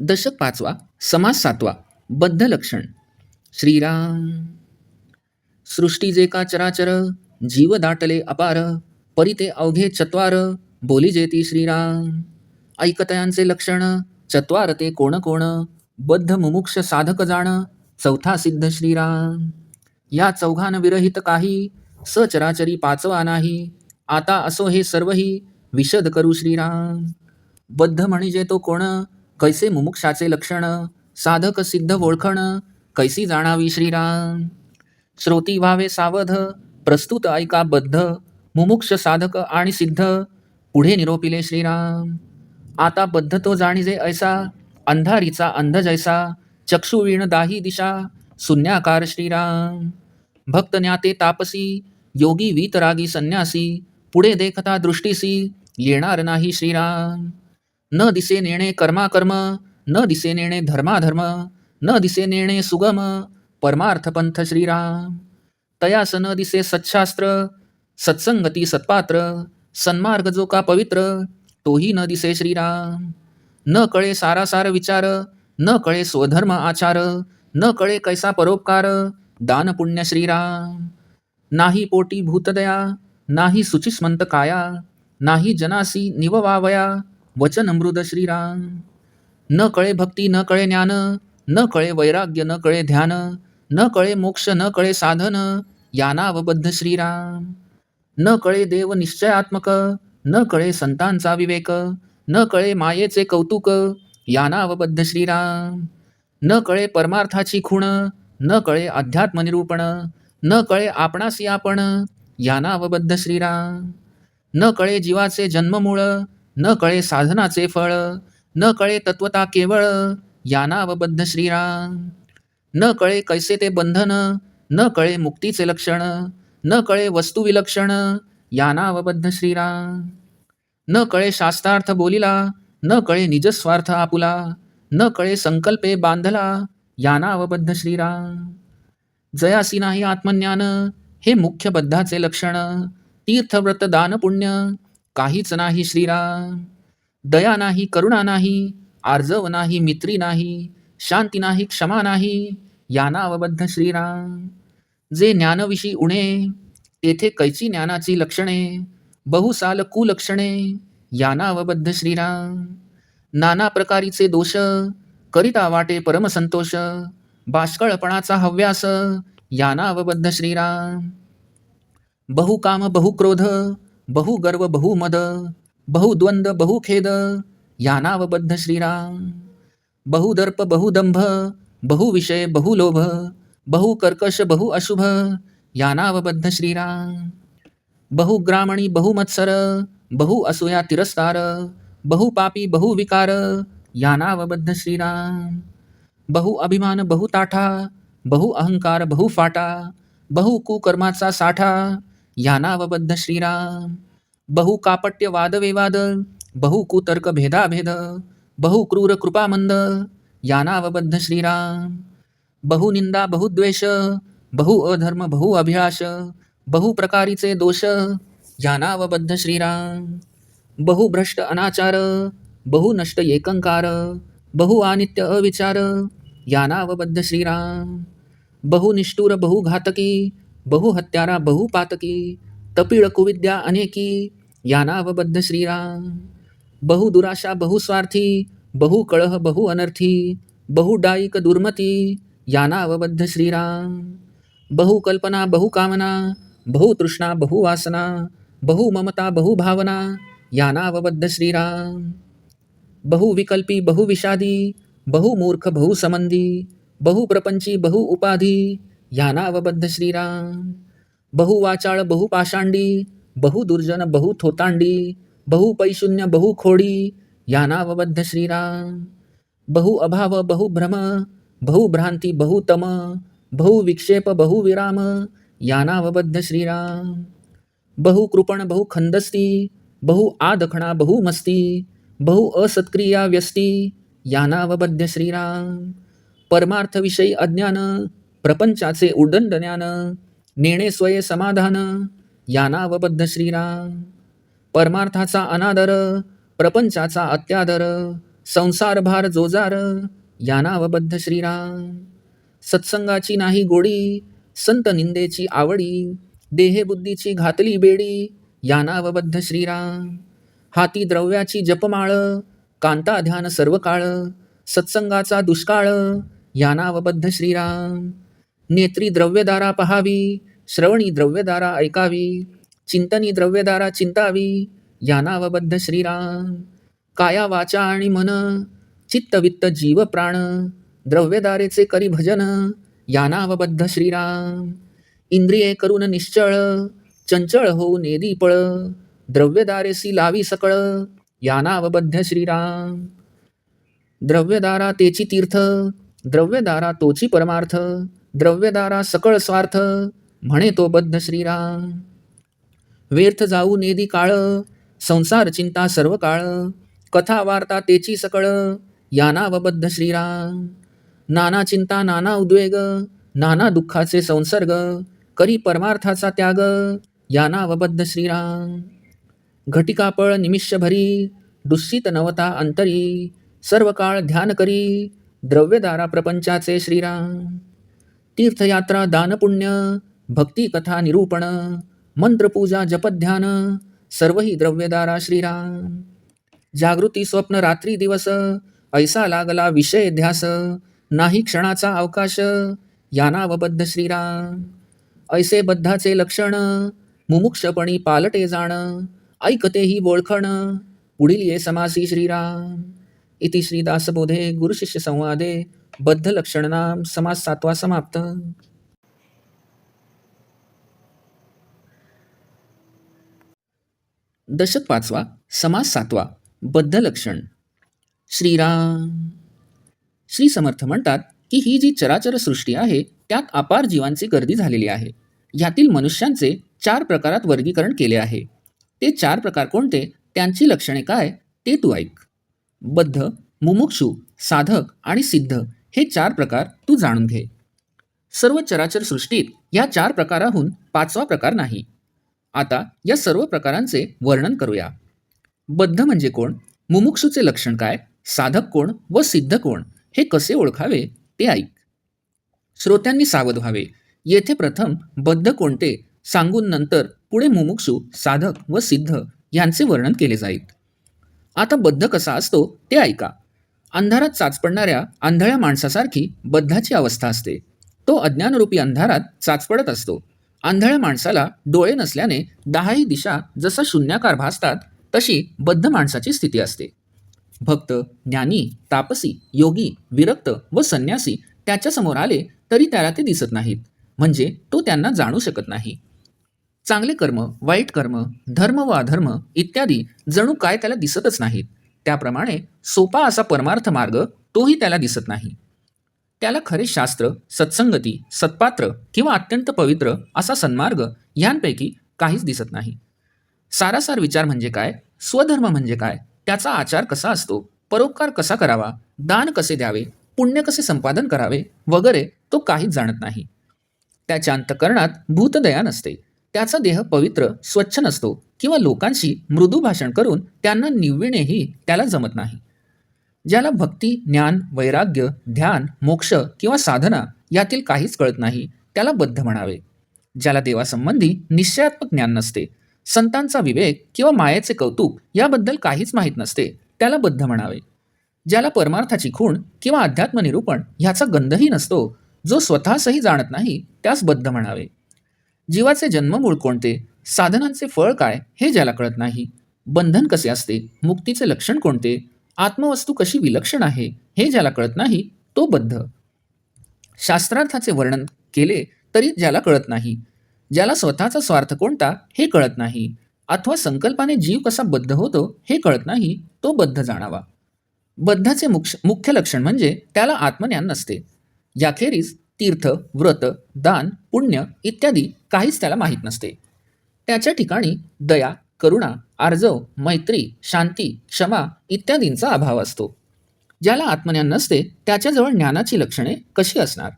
दशक पाचवा समास सातवा बद्ध लक्षण. श्रीराम. सृष्टी जे का चराचर जीव दाटले अपार परिते अवघे चत्वार बोली जेती श्रीराम. ऐकतयांचे लक्षण चत्वार ते कोण कोण बद्ध मुमुक्ष साधक जाण चौथा सिद्ध श्रीराम. या चौघान विरहित काही सचराचरी पाचवा नाही आता असो हे सर्वही विशद करू श्रीराम. बद्ध म्हणजे तो कोण कैसे मुमुक्षाचे लक्षण? साधक सिद्ध ओळखण कैसी जाणावी श्रीराम? श्रोती व्हावे सावध प्रस्तुत ऐका बद्ध मुमुक्ष साधक आणि सिद्ध पुढे निरोपिले श्रीराम. आता बद्ध तो जाणीजे ऐसा अंधारीचा अंध जैसा चक्षुवीण दाही दिशा शून्याकार श्रीराम. भक्त ज्ञाते तापसी योगी वीतरागी संन्यासी पुढे देखता दृष्टीसी येणार नाही श्रीराम. न दिसे नेणे कर्माकर्म न दिसे नेणे धर्माधर्म न दिसे नेणे सुगम परमार्थपंथ श्रीराम. तयास न दिसे सच्छास्त्र सत्संगती सत्पात्र सन्मार्ग जो का पवित्र तोही न दिसे श्रीराम. न कळे सारासार विचार न कळे स्वधर्म आचार न कळे कैसा परोपकार दान पुण्य श्रीराम. नाही पोटी भूतदया नाही सुचिस्मंत काया नाही जनासी निववावया वचन अमृत श्रीराम न कळे भक्ती न कळे ज्ञान न कळे वैराग्य न कळे ध्यान न कळे मोक्ष न कळे साधन यानावबद्ध श्रीराम न कळे देव निश्चयात्मक न कळे संतांचा विवेक न कळे मायेचे कौतुक यानावबद्ध श्रीराम न कळे परमार्थाची खूण न कळे अध्यात्मनिरूपण न कळे आपणासी आपण यानावबद्ध श्रीराम न कळे जीवाचे जन्ममूळ न कळे साधनाचे फळ न कळे तत्वता केवळ यानावबद्ध श्रीराम. न कळे कैसे ते बंधन न कळे मुक्तीचे लक्षण न कळे वस्तू विलक्षण यानावबद्ध श्रीराम. न कळे शास्त्रार्थ बोलिला न कळे निजस्वार्थ आपुला न कळे संकल्पे बांधला यानावबद्ध श्रीराम. जयासी नाही आत्मज्ञान हे मुख्य बद्धाचे लक्षण तीर्थव्रत दान पुण्य काहीच नाही श्रीराम. दया नाही करुणा नाही आर्जव नाही मित्री नाही शांती नाही क्षमा नाही यानावबद्ध श्रीराम. जे ज्ञानविषयी उणे तेथे कैची ज्ञानाची लक्षणे बहुसाल कुलक्षणे यानावबद्ध श्रीराम. नाना प्रकारीचे दोष करिता वाटे परमसंतोष बाष्कळपणाचा हव्यास यानावबद्ध श्रीराम. बहुकाम बहुक्रोध बहुगर्व बहुमद बहुद्वंद बहुखेद यानावबद्ध श्रीराम। बहुदर्प बहुदंभ बहुविषय बहुलोभ बहुकर्कश बहु अशुभ यानावबद्ध श्रीराम। बहुग्रामणी बहुमत्सर बहु असूया तिरस्कार बहुपापी बहुविकार यानावबद्ध श्रीराम। बहु अभिमान बहुताठा बहु अहंकार बहुफाटा बहु कुकर्माचा साठा यानावबद्ध श्रीराम. बहु कापट्य वादविवाद बहु कुतर्क भेदाभेद बहु क्रूर कृपामंद यानावबद्ध श्रीराम. बहु निंदा बहुद्वेष बहु अधर्म बहु अभिलाष बहु प्रकारीचे दोष यानावबद्ध श्रीराम. बहु भ्रष्ट अनाचार बहु नष्ट एकंकार बहु आनित्य अविचार यानावबद्ध श्रीराम. बहु निष्ठुर बहु घातकी बहु हत्यारा बहु पातकी तपिळ कुविद्या अनेकी यानावबद्ध श्रीराम। बहु दुराशा बहु स्वार्थी बहु कळह बहु अनर्थी बहुडायिक दुर्मती यानावबद्ध श्रीराम। बहु कल्पना बहु कामना बहु तृष्णा बहु बहु ममता यानावबद्ध श्रीराम। बहु विकल्पी बहु विषादी बहु बहु समंदी बहु प्रपंची बहु श्रीराम। बहु वाचाळ बहु पाषांडी बहु दुर्जन बहु थोतांडी बहु पैशून्य बहु खोडी यानावबद्ध श्रीराम। बहु अभाव बहु भ्रम बहु भ्रांती बहु तम बहु विक्षेप बहु विराम श्रीराम। बहु कृपण बहु खंदस्ती बहु आदखणा बहु मस्ती बहु असत्क्रिया व्यस्ती यानावबद्ध श्रीराम। परमार्थविषयी अज्ञान प्रपंचाचे उदंड ज्ञान नेणे स्वये समाधान यानावबद्ध श्रीराम. परमार्थाचा अनादर प्रपंचाचा अत्यादर संसार भार जोजार यानावबद्ध श्रीराम. सत्संगाची नाही गोडी संत निंदेची आवडी देहबुद्धीची घातली बेडी यानावबद्ध श्रीराम. हाती द्रव्याची जपमाळ कांता ध्यान सर्व काळ सत्संगाचा दुष्काळ यानावबद्ध श्रीराम. नेत्री द्रव्यदारा पहावी श्रवणी द्रव्यदारा ऐकावी चिंतनी द्रव्यदारा चिंतावी यानावबद्ध श्रीराम. काया वाचा आणि मन चित्तवित्त जीव प्राण द्रव्यदारेचे करी भजन यानावबद्ध श्रीराम. इंद्रिये करून निश्चळ चंचळ होऊ नेदी पळ द्रव्यदारेसी लावी सकळ यानावबद्ध श्रीराम. द्रव्यदारा तेची तीर्थ द्रव्यदारा तोची परमार्थ द्रव्यदारा सकळ स्वार्थ म्हणे तो बद्ध श्रीराम. व्यर्थ जाऊ नेदी काळ संसार चिंता सर्व काळ कथा वार्ता तेची सकळ यानावबद्ध श्रीराम. नाना चिंता नाना उद्वेग नाना दुःखाचे संसर्ग करी परमार्थाचा त्याग या नावबद्ध श्रीराम. घटिकापळ निमिषभरी दुःसित नवता अंतरी सर्व काळ ध्यान करी द्रव्यदारा प्रपंचाचे श्रीराम. तीर्थयात्रा दानपुण्य भक्तिकथा निरूपण मंत्रपूजा जपध्यान सर्वही द्रव्यदारा श्रीराम। जागृती स्वप्न रात्री दिवस ऐसा लागला विषय ध्यास नाही क्षणाचा अवकाश यानावबद्ध श्रीराम। ऐसे बद्धाचे लक्षण मुमुक्षपणी पालटे जाण ऐकते ही ओळखण पुढील ये समासी श्रीराम। इति श्रीदासबोधे गुरुशिष्य संवादे बद्ध लक्षणनाम समास सातवा समाप्त. दशक पाचवा समास सातवा बद्ध लक्षण. श्रीराम. श्री समर्थ म्हणतात की ही जी चराचर सृष्टी आहे त्यात अपार जीवांची गर्दी झालेली आहे. यातील मनुष्यांचे चार प्रकारात वर्गीकरण केले आहे. ते चार प्रकार कोणते? त्यांची लक्षणे काय? ते तू ऐक. बद्ध मुमुक्षु साधक आणि सिद्ध. हे चार प्रकार तू जाणून घे. सर्व चराचर सृष्टीत या चार प्रकाराहून पाचवा प्रकार नाही. आता या सर्व प्रकारांचे वर्णन करूया. बद्ध म्हणजे कोण? मुमुक्षूचे लक्षण काय? साधक कोण व सिद्ध कोण? हे कसे ओळखावे? ते ऐक. श्रोत्यांनी सावध व्हावे. येथे प्रथम बद्ध कोणते सांगून नंतर पुढे मुमुक्षू साधक व सिद्ध यांचे वर्णन केले जाईल. आता बद्ध कसा असतो ते ऐका. अंधारात चाच पडणाऱ्या आंधळ्या माणसासारखी बद्धाची अवस्था असते. तो अज्ञानरूपी अंधारात चाचपडत असतो. आंधळ्या माणसाला डोळे नसल्याने दहाही दिशा जसा शून्याकार भासतात तशी बद्ध माणसाची स्थिती असते. भक्त ज्ञानी तापसी योगी विरक्त व संन्यासी त्याच्यासमोर आले तरी त्याला ते दिसत नाहीत. म्हणजे तो त्यांना जाणू शकत नाही. चांगले कर्म वाईट कर्म धर्म व अधर्म इत्यादी जणू काय त्याला दिसतच नाहीत. त्याप्रमाणे सोपा असा परमार्थ मार्ग तोही त्याला दिसत नाही. त्याला खरे शास्त्र सत्संगती सत्पात्र किंवा अत्यंत पवित्र असा सन्मार्ग यांपैकी काहीच दिसत नाही. सारासार विचार म्हणजे काय? स्वधर्म म्हणजे काय? त्याचा आचार कसा असतो? परोपकार कसा करावा? दान कसे द्यावे? पुण्य कसे संपादन करावे? वगैरे तो काहीच जाणत नाही. त्याच्या अंतकरणात भूतदया नसते. त्याचा देह पवित्र स्वच्छ नसतो. किंवा लोकांशी मृदू भाषण करून त्यांना निवविणेही त्याला जमत नाही. ज्याला भक्ती ज्ञान वैराग्य ध्यान मोक्ष किंवा साधना यातील काहीच कळत नाही त्याला बद्ध म्हणावे. ज्याला देवासंबंधी निश्चयात्मक ज्ञान नसते संतांचा विवेक किंवा मायेचे कौतुक याबद्दल काहीच माहीत नसते त्याला बद्ध म्हणावे. ज्याला परमार्थाची खूण किंवा अध्यात्म निरूपण ह्याचा गंधही नसतो जो स्वतःसही जाणत नाही त्यास बद्ध म्हणावे. जीवाचे जन्ममूळ कोणते? साधनांचे फळ काय हे ज्याला कळत नाही? बंधन कसे असते? मुक्तीचे लक्षण कोणते? आत्मवस्तू कशी विलक्षण आहे? हे ज्याला कळत नाही तो बद्ध. शास्त्रार्थाचे वर्णन केले तरी ज्याला कळत नाही. ज्याला स्वतःचा स्वार्थ कोणता हे कळत नाही. अथवा संकल्पाने जीव कसा बद्ध होतो हे कळत नाही तो बद्ध जाणावा. बद्धाचे मुक्ष मुख्य लक्षण म्हणजे त्याला आत्मज्ञान नसते. याखेरीज तीर्थ व्रत दान पुण्य इत्यादी काहीच त्याला माहीत नसते. त्याच्या ठिकाणी दया करुणा आर्जव मैत्री शांती क्षमा इत्यादींचा अभाव असतो. ज्याला आत्मज्ञान नसते त्याच्याजवळ ज्ञानाची लक्षणे कशी असणार?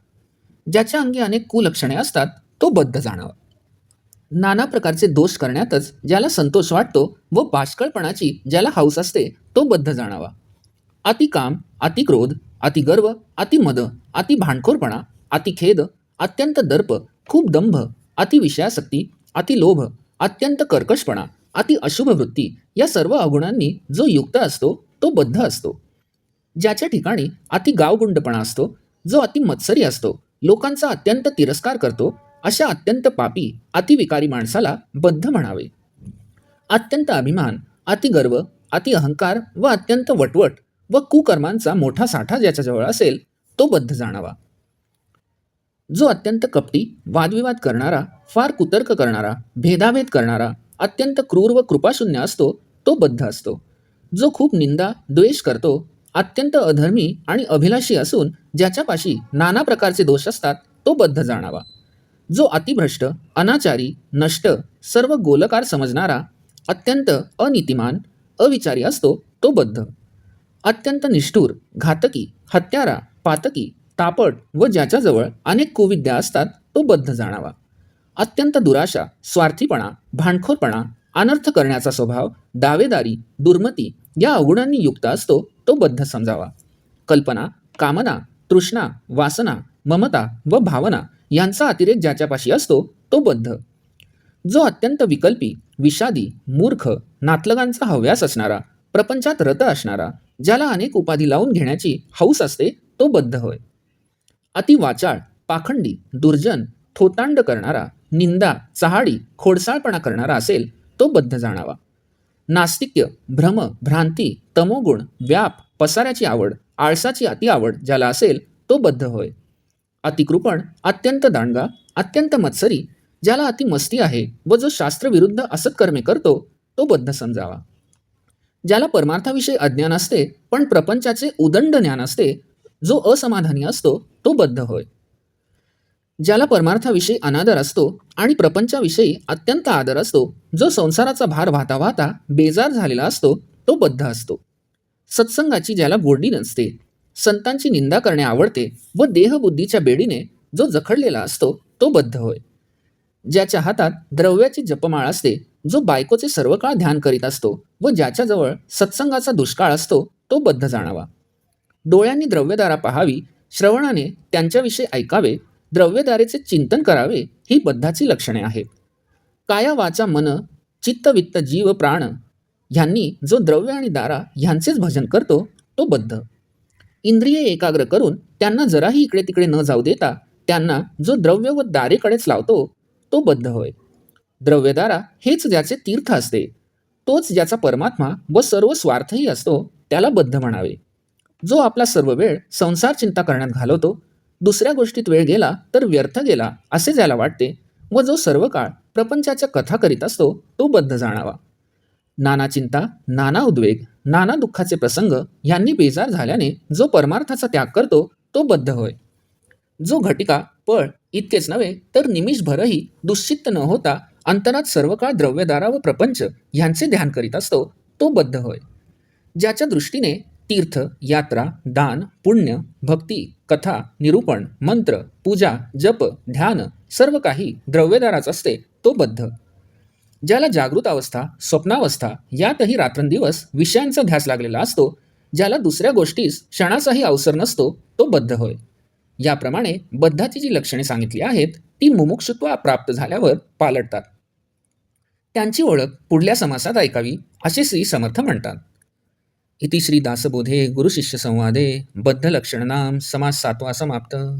ज्याच्या अंगी अनेक कुलक्षणे असतात तो बद्ध जाणावा. नाना प्रकारचे दोष करण्यातच ज्याला संतोष वाटतो व बाष्कळपणाची ज्याला हौस असते तो बद्ध जाणावा. अतिकाम अतिक्रोध अतिगर्व अतिमद अतिभांडखोरपणा अतिखेद अत्यंत दर्प खूप दंभ अतिविषयासक्ती अतिलोभ अत्यंत कर्कशपणा अति अशुभ वृत्ती या सर्व अवगुणांनी जो युक्त असतो तो बद्ध असतो. ज्याच्या ठिकाणी अति गावगुंडपणा असतो जो अति मत्सरी असतो लोकांचा अत्यंत तिरस्कार करतो अशा अत्यंत पापी अतिविकारी माणसाला बद्ध म्हणावे. अत्यंत अभिमान अतिगर्व अति अहंकार व अत्यंत वटवट व कुकर्मांचा मोठा साठा ज्याच्याजवळ असेल तो बद्ध जाणावा. जो अत्यंत कपटी वादविवाद करणारा फार कुतर्क करणारा भेदाभेद करणारा अत्यंत क्रूर व कृपाशून्य असतो तो बद्ध असतो. जो खूप निंदा द्वेष करतो अत्यंत अधर्मी आणि अभिलाषी असून ज्याच्यापाशी नाना प्रकारचे दोष असतात तो बद्ध जाणावा. जो अतिभ्रष्ट अनाचारी नष्ट सर्व गोलकार समजणारा अत्यंत अनितिमान अविचारी असतो तो बद्ध. अत्यंत निष्ठूर घातकी हत्यारा पातकी तापट व ज्याच्याजवळ अनेक कुविद्या असतात तो बद्ध जाणावा. अत्यंत दुराशा स्वार्थीपणा भांडखोरपणा अनर्थ करण्याचा स्वभाव दावेदारी दुर्मती या अवगुणांनी युक्त असतो तो बद्ध समजावा. कल्पना कामना तृष्णा वासना ममता व भावना यांचा अतिरेक ज्याच्यापाशी असतो तो बद्ध. जो अत्यंत विकल्पी विषादी मूर्ख नातलगांचा हव्यास असणारा प्रपंचात रत असणारा ज्याला अनेक उपाधी लावून घेण्याची हौस असते तो बद्ध होय. अति वाचाळ पाखंडी दुर्जन थोतांड करणारा निंदा चहाडी खोडसाळपणा करणारा असेल तो बद्ध जाणावा. नास्तिक्य भ्रम भ्रांती तमोगुण व्याप पसाऱ्याची आवड आळसाची अति आवड ज्याला असेल तो बद्ध होय. अतिकृपण अत्यंत दांडगा अत्यंत मत्सरी ज्याला अतिमस्ती आहे व जो शास्त्रविरुद्ध असत्कर्मे करतो तो बद्ध समजावा. ज्याला परमार्थाविषयी अज्ञान असते पण प्रपंचाचे उदंड ज्ञान असते जो असमाधानी असतो तो बद्ध होय. ज्याला परमार्थाविषयी अनादर असतो आणि प्रपंचाविषयी अत्यंत आदर असतो जो संसाराचा भार वाहता वाहता बेजार झालेला असतो तो बद्ध असतो. सत्संगाची ज्याला गोडी नसते संतांची निंदा करणे आवडते व देहबुद्धीच्या बेडीने जो जखडलेला असतो तो बद्ध होय. ज्याच्या हातात द्रव्याची जपमाळ असते जो बायकोचे सर्व काळ ध्यान करीत असतो व ज्याच्याजवळ सत्संगाचा दुष्काळ असतो तो बद्ध जाणावा. डोळ्यांनी द्रव्यदारा पाहावी श्रवणाने त्यांच्याविषयी ऐकावे द्रव्यदारेचे चिंतन करावे ही बद्धाची लक्षणे आहेत. काया वाचा मन चित्तवित्त जीव प्राण ह्यांनी जो द्रव्य आणि दारा ह्यांचेच भजन करतो तो बद्ध. इंद्रिये एकाग्र करून त्यांना जराही इकडे तिकडे न जाऊ देता त्यांना जो द्रव्य व दारेकडेच लावतो तो बद्ध होय. द्रव्यदारा हेच ज्याचे तीर्थ असते तोच ज्याचा परमात्मा व सर्व स्वार्थही असतो त्याला बद्ध म्हणावे. जो आपला सर्व वेळ संसार चिंता करण्यात घालवतो दुसऱ्या गोष्टीत वेळ गेला तर व्यर्थ गेला असे ज्याला वाटते व जो सर्व काळ प्रपंचाच्या कथा करीत असतो तो बद्ध जाणावा. नाना चिंता नाना उद्वेग नाना दुःखाचे प्रसंग यांनी बेजार झाल्याने जो परमार्थाचा त्याग करतो तो बद्ध होय. जो घटिका पळ इतकेच नव्हे तर निमिषभरही दुश्चित्त न होता अंतरात सर्व काळ द्रव्यदारा व प्रपंच ह्यांचे ध्यान करीत असतो तो बद्ध होय. ज्याच्या दृष्टीने तीर्थ यात्रा दान पुण्य भक्ती कथा निरूपण मंत्र पूजा जप ध्यान सर्व काही द्रव्यदाराच असते. तो बद्ध. ज्याला जागृत अवस्था स्वप्नावस्था यातही रात्रंदिवस विषयांचा ध्यास लागलेला असतो ज्याला दुसऱ्या गोष्टीस क्षणाचाही अवसर नसतो तो बद्ध होय. याप्रमाणे बद्धाची जी लक्षणे सांगितली आहेत ती मुमुक्षुत्व प्राप्त झाल्यावर पालटतात. त्यांची ओळख पुढल्या समासात ऐकावी असे श्री समर्थ म्हणतात. इति श्री दासबोधे गुरुशिष्य संवादे बद्ध समास सातवा समाप्त।